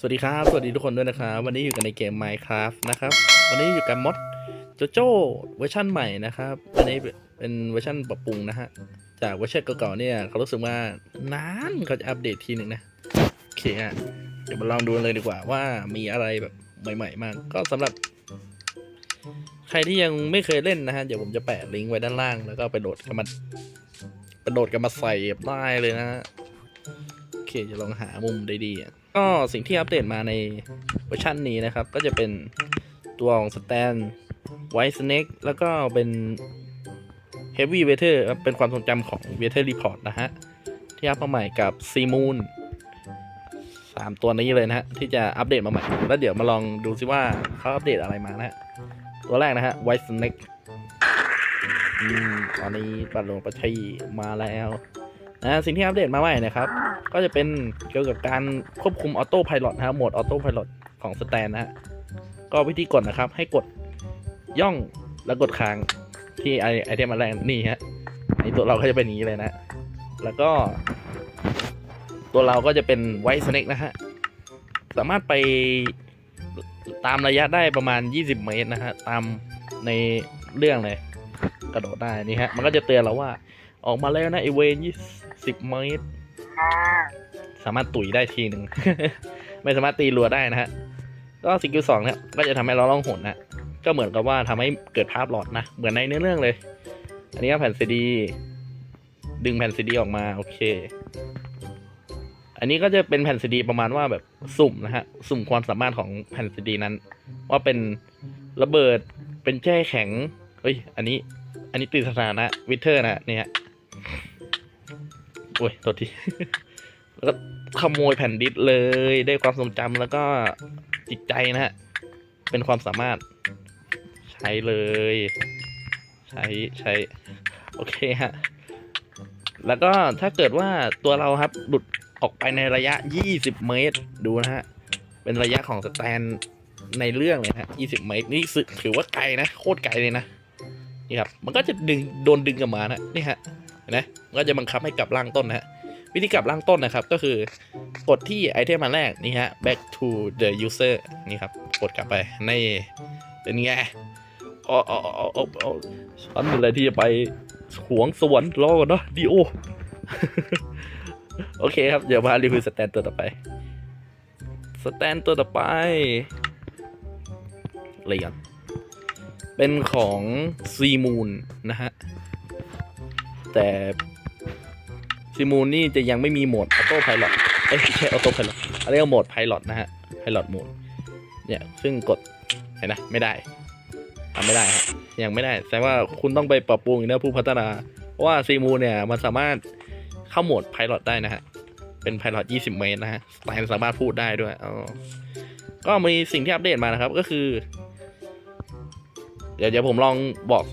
สวัสดีครับ สวัสดีทุกคนด้วยนะครับ วันนี้อยู่กันในเกม Minecraft นะครับ วันนี้อยู่กับมอดโจโจ้เวอร์ชันใหม่นะครับ อันนี้เป็นเวอร์ชันปรับปรุงนะฮะ จากเวอร์ชันเก่าๆเนี่ยเขารู้สึกว่านานเขาจะอัปเดตทีหนึ่งนะ โอเคฮะ เดี๋ยวมาลองดูเลยดีกว่าว่ามีอะไรแบบใหม่ๆมาก ก็สำหรับ ใครที่ยังไม่เคยเล่นนะฮะ เดี๋ยวผมจะแปะลิงก์ไว้ด้านล่าง แล้วก็ไปโดดกันมาไปโดดกันมาใส่ได้เลยนะฮะ โอเคจะลองหามุมได้ดีอะ ก็สิ่งที่อัปเดตมาในเวอร์ชันนี้นะครับ ก็จะเป็นตัวของสแตนไวท์สเน็กแล้วก็เป็น Heavy w a t e r เป็นความทรงจำของ w a t e r Report นะฮะ ที่อัพมาใหม่กับ c m o o n สามตัวนี้เลยนะฮะ ที่จะอัปเดตมาใหม่ แล้วเดี๋ยวมาลองดูซิว่าเขาอัปเดตอะไรมานะฮะ ตัวแรกนะฮะ White Snake อืมตอนนี้ปัดลงประทีมาแล้ว นะสิ่งที่อัปเดตมาใหม่นะครับ ก็จะเป็นเกี่ยวกับการควบคุมออโต้พายโนะครับโหมดออโต้พายโของสแตนนะฮะก็วิธีกดนะครับ ให้กดย่องแล้วกดค้างที่ไอไอเทมอันแรกนี่ฮะไอตัวเราก็จะเป็นอย่างนี้เลยนะ แล้วก็ ตัวเราก็จะเป็นไวท์สเน็กนะฮะสามารถไปตามระยะได้ประมาณ 20 เมตรนะฮะตามในเรื่องเลย กระโดดได้นี่ฮะ มันก็จะเตือนเราว่าออกมาแล้วนะไอเวนยี่ สิบเมตร สามารถตุ๋ยได้ทีหนึ่ง ไม่สามารถตีรัวได้นะฮะ ก็สกิลสองเนี่ยก็จะทำให้เราล่องหนนะ ก็เหมือนกับว่าทำให้เกิดภาพหลอดนะ เหมือนในเนื้อเรื่องเลย อันนี้ก็แผ่นซีดี ดึงแผ่นซีดีออกมา โอเค อันนี้ก็จะเป็นแผ่นซีดีประมาณว่าแบบสุ่มนะฮะ สุ่มความสามารถของแผ่นซีดีนั้น ว่าเป็นระเบิด เป็นแช่แข็ง เฮ้ย อันนี้ อันนี้ติดสถานะวิเทอร์นะเนี่ย โอ้ยตัวทีแล้วก็ขโมยแผ่นดิสเลยได้ความทรงจำแล้วก็จิตใจนะฮะ เป็นความสามารถ ใช้เลย ใช้ใช้ โอเคฮะ แล้วก็ถ้าเกิดว่าตัวเราครับหลุดออกไปในระยะ 20 เมตร ดูนะฮะ เป็นระยะของสแตนในเรื่องเลยนะฮะ 20 เมตร นี่สึถือว่าไกลนะ โคตรไกลเลยนะ นี่ครับ มันก็จะดึง โดนดึงกลับมานะ นี่ฮะ นไหมมันก็จะบังคับให้กลับร่างต้นนะฮะวิธีกลับร่างต้นนะครับก็คือกดที่ไอเทมอันแรกนี่ฮะ back to the user นี่ครับกดกลับไปในเป็นไงอ๋ออ๋ออ๋ออ๋อฉันเป็นอะไรที่จะไปหวงสวรรค์รอก่อนเนาะดีโอโอเคครับ เดี๋ยวมารีวิวสแตนตัวต่อไป สแตนตัวต่อไปอะไรกันเป็นของซีมูนนะฮะ แต่ซีมูนนี่จะยังไม่มีโหมดออโต้พาย t เอ้ยไม่ใช่ออโต้พาย t เขาเรียกว่าโหมดไพาย t นะฮะไพาย t โหมดเนี่ยซึ่งกดเห็นนะไม่ได้ทำไม่ได้ครับยังไม่ได้แสดงว่าคุณต้องไปปรับปรุงอีกนะผู้พัฒนาเพราะว่าซีมูนเนี่ยมันสามารถเข้าโหมดไพาย t ได้นะฮะเป็นไพาย t 20 เมตรนะฮะสไตล์สามารถพูดได้ด้วยอ๋อก็มีสิ่งที่อัปเดตมานะครับก็คือ เดี๋ยวเดี๋ยวผมลองบอก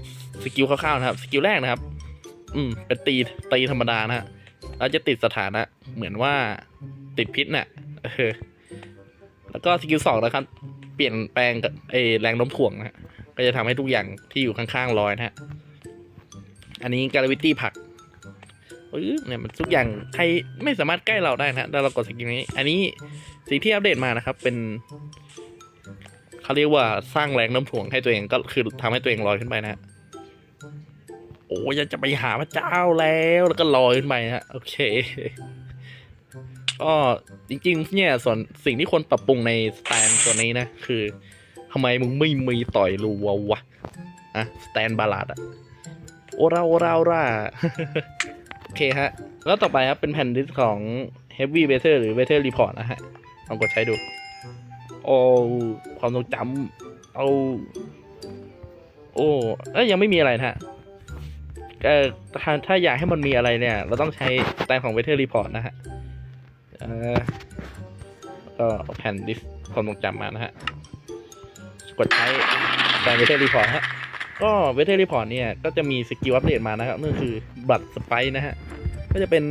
สกิลคร่าวๆนะครับสกิลแรกนะครับ อืม เป็นตีตีธรรมดานะฮะแล้วจะติดสถานะ เหมือนว่าติดพิษน่ะเออแล้วก็สกิลสองนะครับ เปลี่ยนแปลงกับไอแรงโน้มถ่วงนะฮะก็จะทำให้ทุกอย่างที่อยู่ข้างๆลอยนะฮะ อันนี้การวิตี้ผักเนี่ยมันทุกอย่างใครไม่สามารถใกล้เราได้นะถ้าเรากดสกิลนี้ อันนี้สิ่งที่อัปเดตมานะครับ เป็นเขาเรียกว่าสร้างแรงโน้มถ่วงให้ตัวเองก็คือทำให้ตัวเองลอยขึ้นไปนะฮะ อ้ยากจะไปหาพระเจ้าแล้วแล้วก็ลอยขึ้นไปฮะโอเคก็จริงๆเนี่ยส่วนสิ่งที่คนปรับปรุงในสแตนตัวนี้นะ คือทำไมมึงไม่มีต่อยรูวะวะอะสแตนบาลาดอะโอราโอราโอราโอเคฮะ แล้วต่อไปครับ เป็นแผ่นดิสของ Heavy w a t e r หรือ w a t e r Report นะฮะลองกดใช้ดู โอ้ความทรงจำเอา โอ้เอ้ยยังไม่มีอะไรนะฮะ เอ่อถ้าถ้าอยากให้มันมีอะไรเนี่ย เราต้องใช้แตนของ Weather Report นะฮะเอ่อก็แผ่นดิสความทรงจำมานะฮะ กดใช้แตน Weather Report ฮะ ก็ Weather Report เนี่ย ก็จะมีสกิลอัปเดตมานะครับนั่นคือบัตรสไปนะฮะ ก็จะเป็น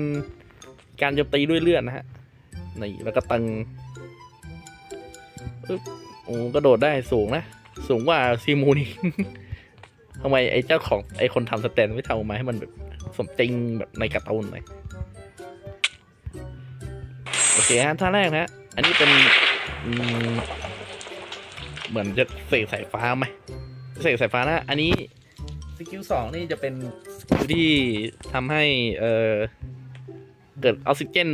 การโจมตีด้วยเลือดนะฮะนี่แล้วก็ตึงโอ้กระโดดได้สูงนะ สูงกว่าซีมูนี่ ทำไมไอ้เจ้าของไอ้คนทำสแตนไม่ทำออกมาให้มันแบบสมจริงแบบในการ์ตูนเลยโอเคฮะท่าแรกนะ อันนี้เป็นเหมือนจะเสกสายฟ้าไหมเสกสายฟ้านะอันนี้สกิลสองนี่จะเป็นสกิลที่ทำให้เออเกิดออกซิเจน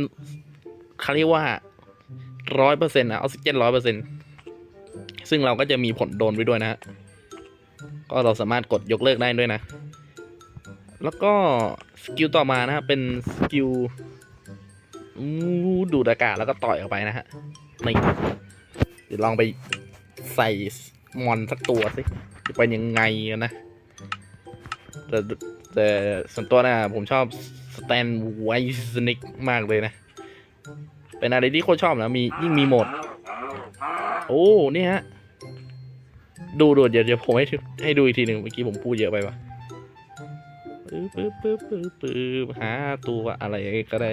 เขาเรียกว่าร้อยเปอร์เซ็นต์อะออกซิเจนร้อยเปอร์เซ็นต์ซึ่งเราก็จะมีผลโดนไปด้วยนะฮะ ก็เราสามารถกดยกเลิกได้ด้วยนะ แล้วก็สกิลต่อมานะฮะเป็นสกิลดูดอากาศแล้วก็ต่อยออกไปนะฮะนี่เดี๋ยวลองไปใส่มอนสักตัวสิจะเป็นยังไงกันนะแต่แต่ส่วนตัวนะผมชอบสแตนไวสนิกมากเลยนะ เป็นอะไรที่โคตรชอบนะมียิ่งมีโหมด โอ้ นี่ฮะ ดูดูเดี๋ยวเดี๋ยวผมให้ดูให้ดูอีกทีหนึ่งเมื่อกี้ผมพูดเยอะไปปะปึ๊บปึ๊บปึ๊บปึ๊บปึ๊บหาตัวอะไรก็ได้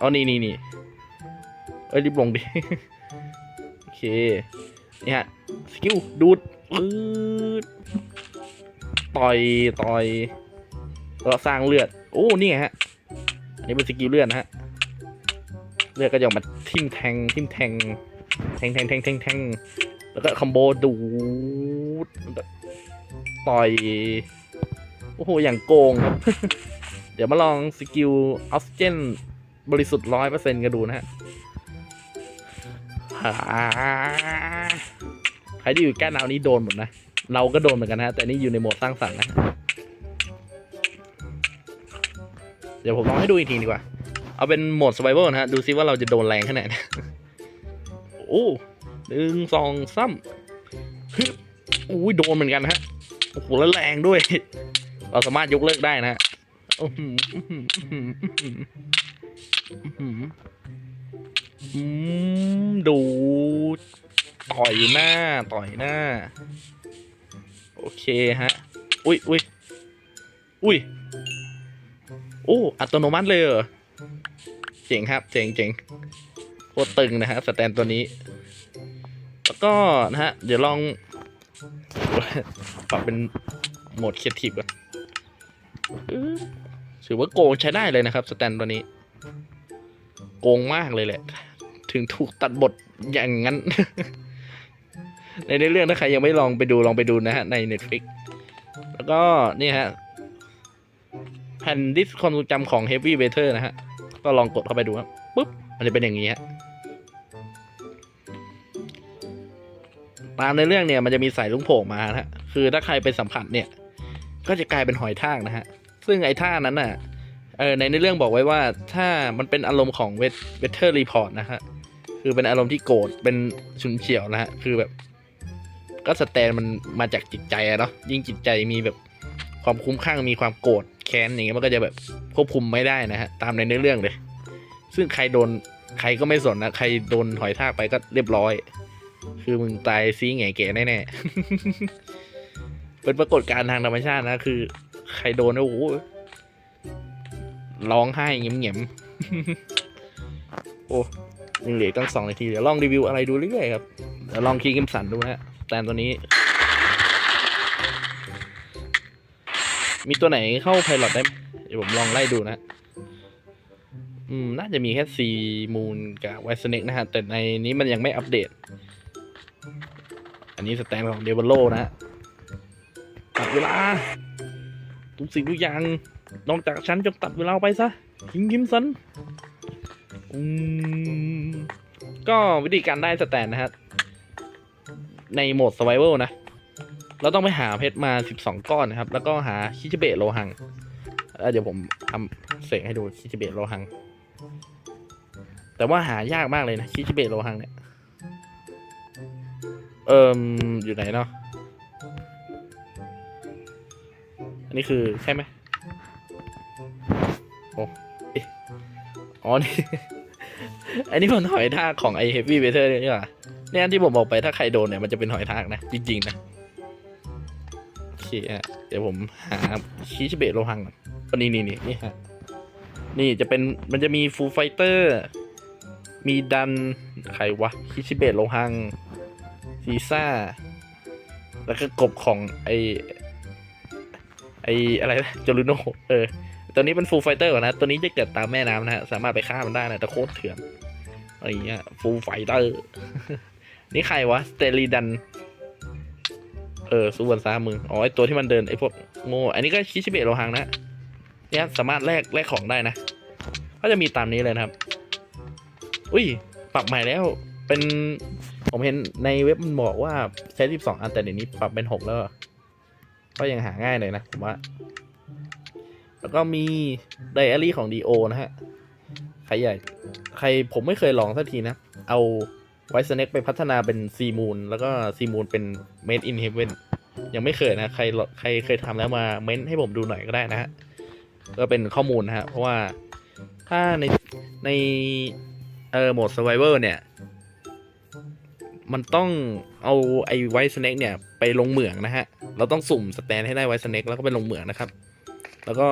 อ๋อนี่นี่นี่เอ้ยรีบลงดิ โอเค เนี่ฮะสกิล ดูดปืดต่อย ต่อยแล้วสร้างเลือด โอ้ นี่ไงฮะ อันนี้เป็นสกิลเลือดนะฮะ เลือดก็จะออกมาทิ่มแทง ทิ่มแทง แทงแทงแทงแทงแทงแล้วก็คอมโบดูด แล้วก็ต่อย โอ้โห อย่างโกงครับ เดี๋ยวมาลองสกิลออกซิเจนบริสุทธิ์ร้อยเปอร์เซ็นต์กันดูนะฮะใครที่อยู่แก้นาวนี้โดนหมดนะ เราก็โดนเหมือนกันนะฮะ แต่นี่อยู่ในโหมดสร้างสรรค์นะ เดี๋ยวผมลองให้ดูอีกทีดีกว่า เอาเป็นโหมด survival นะฮะ ดูซิว่าเราจะโดนแรงขนาดไหน โอ้หนึ่งสองสามฮึบ อุ้ยโดนเหมือนกันฮะโอ้โหแล้วแรงด้วย เราสามารถยกเลิกได้นะฮะดูต่อยหน้าต่อยหน้า โอเคฮะ อุ้ยอุ้ยอุ้ยโอ้อัตโนมัติเลยเหรอเจ๋งครับ เจ๋งเจ๋งโคตรตึงนะฮะสแตนตัวนี้ แล้วก็นะฮะ เดี๋ยวลอง ปรับเป็นโหมดครีเอทีฟก่อนอื้อถือว่าโกงใช้ได้เลยนะครับ สแตนตัวนี้ โกงมากเลยแหละ ถึงถูกตัดบทอย่างนั้น ในในเรื่องถ้าใครยังไม่ลองไปดูลองไปดูนะฮะ ใน Netflix แล้วก็นี่ฮะแผ่นดิสก์ความทรงจำของ Heavy w a i t e r นะฮะ ก็ลองกดเข้าไปดูครับปุ๊บ มันจะเป็นอย่างนี้ฮะ ตามในเรื่องเนี่ยมันจะมีสายลุงโผล่มานะฮะคือถ้าใครไปสัมผัสเนี่ย ก็จะกลายเป็นหอยทากนะฮะ ซึ่งไอ้ท่านั้นน่ะ เออในในเรื่องบอกไว้ว่าถ้ามันเป็นอารมณ์ของเวทเวทเทอร์รีพอร์ตนะฮะ คือเป็นอารมณ์ที่โกรธ เป็นฉุนเฉียวนะฮะ คือแบบ ก็สแตนมันมาจากจิตใจอะเนาะ ยิ่งจิตใจมีแบบความคุ้มข้างมีความโกรธแค้นอย่างเงี้ยมันก็จะแบบควบคุมไม่ได้นะฮะ ตามในเนื้อเรื่องเลย ซึ่งใครโดนใครก็ไม่สนนะ ใครโดนหอยทากไปก็เรียบร้อย คือมึงตายซีแง่แก่แน่ๆเป็นปรากฏการณ์ทางธรรมชาตินะ คือ ใครโดนนะโอ้โหร้องไห้เงียบๆโอ้ยังเหลือตั้งสองนาที เดี๋ยวลองรีวิวอะไรดูเรื่อยๆครับเดี๋ยวลองคีย์กิมสันดูนะแต่ตัวนี้ มีตัวไหนเข้าไพลอตได้ไหมเดี๋ยวผมลองไล่ดูนะอืม น่าจะมีแค่ซีมูนกับไวสเน็กนะฮะ แต่ในนี้มันยังไม่อัปเดต นนี้สแตนของเดวลโลนะฮะตัดเวลาทุกสิ่งทุกอย่าง นอกจากฉันจะตัดเวลาไปซะคิงกิมสันอืมก็วิธีการได้สแตนนะฮะในโหมด survival นะ เราต้องไปหาเพชรมา 12 ก้อนนะครับ แล้วก็หาคิจิเบะโลหังเดี๋ยวผมทำเสกให้ดูคิจิเบะโลหัง แต่ว่าหายากมากเลยนะคิจิเบะโลหังเนี่ย เอิมอยู่ไหนเนาะ อันนี้คือใช่ไหมโอ้อ๋อ นี่ อันนี้มันหอยทากของไอเฮฟวี่เบเทอร์นี่หว่าเนี่ยอันที่ผมบอกไปถ้าใครโดนเนี่ยมันจะเป็นหอยทากนะ จริง ๆ นะโอเคฮะเดี๋ยวผมหาคีชเบะโลหังก่อนอันนี้นี่นี่นี่ฮะนี่จะเป็นมันจะมีฟูไฟเตอร์ มีดัน ใครวะคิชิเบะโลหัง ซีซ่า แล้วก็กบของไอไออะไรนะจลูโนเออ ตัวนี้เป็นฟูลไฟเตอร์ก่อนนะ ตัวนี้จะเกิดตามแม่น้ำนะฮะ สามารถไปฆ่ามันได้นะ แต่โคตรเถื่อนอะไรอเงี้ยฟูลไฟเตอร์ นี่ใครวะ สเตรีดัน เออสุวรรณซามึง อ๋อไอตัวที่มันเดินไอพวกโง่ อันนี้ก็คิชิเบะโลหังนะ เนี่ยสามารถแลกแลกของได้นะ ก็จะมีตามนี้เลยนะครับ อุ้ย ปรับใหม่แล้ว เป็น ผมเห็นในเว็บมันบอกว่าใช้12อันแต่เดี๋ยวนี้ปรับเป็น6แล้ว ก็ยังหาง่ายเลยนะผมว่า แล้วก็มีไดอารี่ของ D.O นะฮะ ใครใหญ่ใครผมไม่เคยลองสักทีนะ เอาไวซ์เน็กไปพัฒนาเป็นซีมูนแล้วก็ซีมูนเป็น Made in Heaven ยังไม่เคยนะ ใครใครเคยทำแล้วมาเม้นให้ผมดูหน่อยก็ได้นะฮะ ก็เป็นข้อมูลนะฮะ เพราะว่าถ้าในในเออโหมด Survivor เนี่ย มันต้องเอาไอ้ไวท์สเน็กเนี่ยไปลงเหมืองนะฮะ เราต้องสุ่มสแตนให้ได้ไวท์สเน็กแล้วก็ไปลงเหมืองนะครับ แล้วก็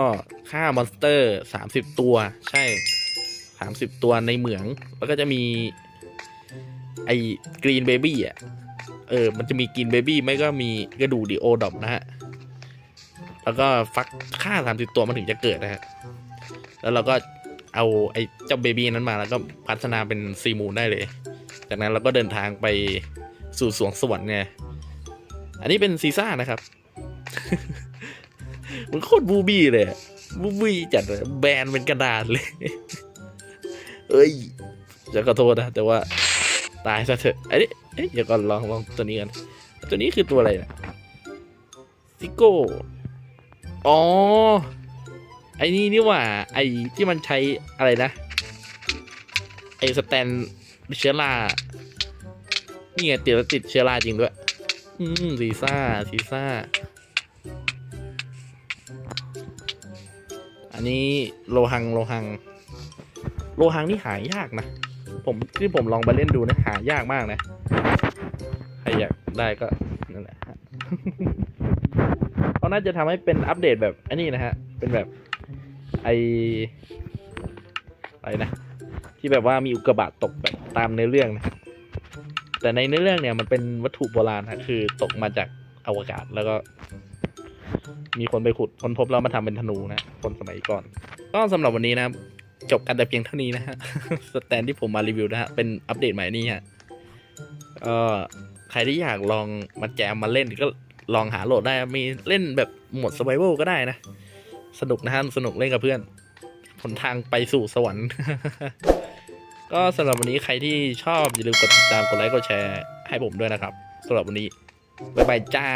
ฆ่ามอนสเตอร์สามสิบตัวใช่สามสิบตัวในเหมือง แล้วก็จะมี ไอ้กรีนเบบี้อะ เออ มันจะมีกรีนเบบี้ไม่ก็มีกระดูดีโอดอปนะฮะ แล้วก็ฟักฆ่าสามสิบตัวมันถึงจะเกิดนะฮะ แล้วเราก็เอาไอ้เจ้าเบบี้นั้นมาแล้วก็พัฒนาเป็นซีมูนได้เลย จากนั้นเราก็เดินทางไปสู่สวงสวรรค์ไงอันนี้เป็นซีซ่านะครับ มันโคตรบูบี้เลยบูบี้จัดแบนเป็นกระดาษเลย เอ้ยจะขอโทษนะ แต่ว่าตายซะเถอะอ้นี่เอ๊ะเดี๋ยวก่อนลองลองตัวนี้กัน ตัวนี้คือตัวอะไรนะซิโก้ อ๋อ ไอ้นี่นี่ว่า ไอ้ที่มันใช้อะไรนะ ไอ้สแตน เชื้อรานี่ไงติดแล้วติดเชื้อราจริงด้วย อืมซีซ่าซีซ่า อันนี้โลหังโลหัง โลหังนี่หายากนะ ผมที่ผมลองไปเล่นดูนะ หายากมากนะ ใครอยากได้ก็นั่นแหละเขาน่าจะทำให้เป็นอัปเดตแบบอันนี้นะฮะ เป็นแบบไออะไรนะ ที่แบบว่ามีอุกกาบาตตกแบบ ตามในเรื่องนะแต่ในเนื้อเรื่องเนี่ยมันเป็นวัตถุโบราณนะคือตกมาจากอวกาศแล้วก็ มีคนไปขุดค้นพบแล้วมาทำเป็นธนูนะคนสมัยก่อน ก็สำหรับวันนี้นะจบกันแต่เพียงเท่านี้นะฮะสแตนที่ผมมารีวิวนะฮะเป็นอัปเดตใหม่นี่ฮะเอ่อใครที่อยากลองมาแจมมาเล่นก็ลองหาโหลดได้มีเล่นแบบโหมด survival ก็ได้นะ สนุกนะฮะสนุกเล่นกับเพื่อนหนทางไปสู่สวรรค์ ก็สำหรับวันนี้ใครที่ชอบอย่าลืมกดติดตามกดไลค์กดแชร์ให้ผมด้วยนะครับสำหรับวันนี้บ๊ายบายจ้า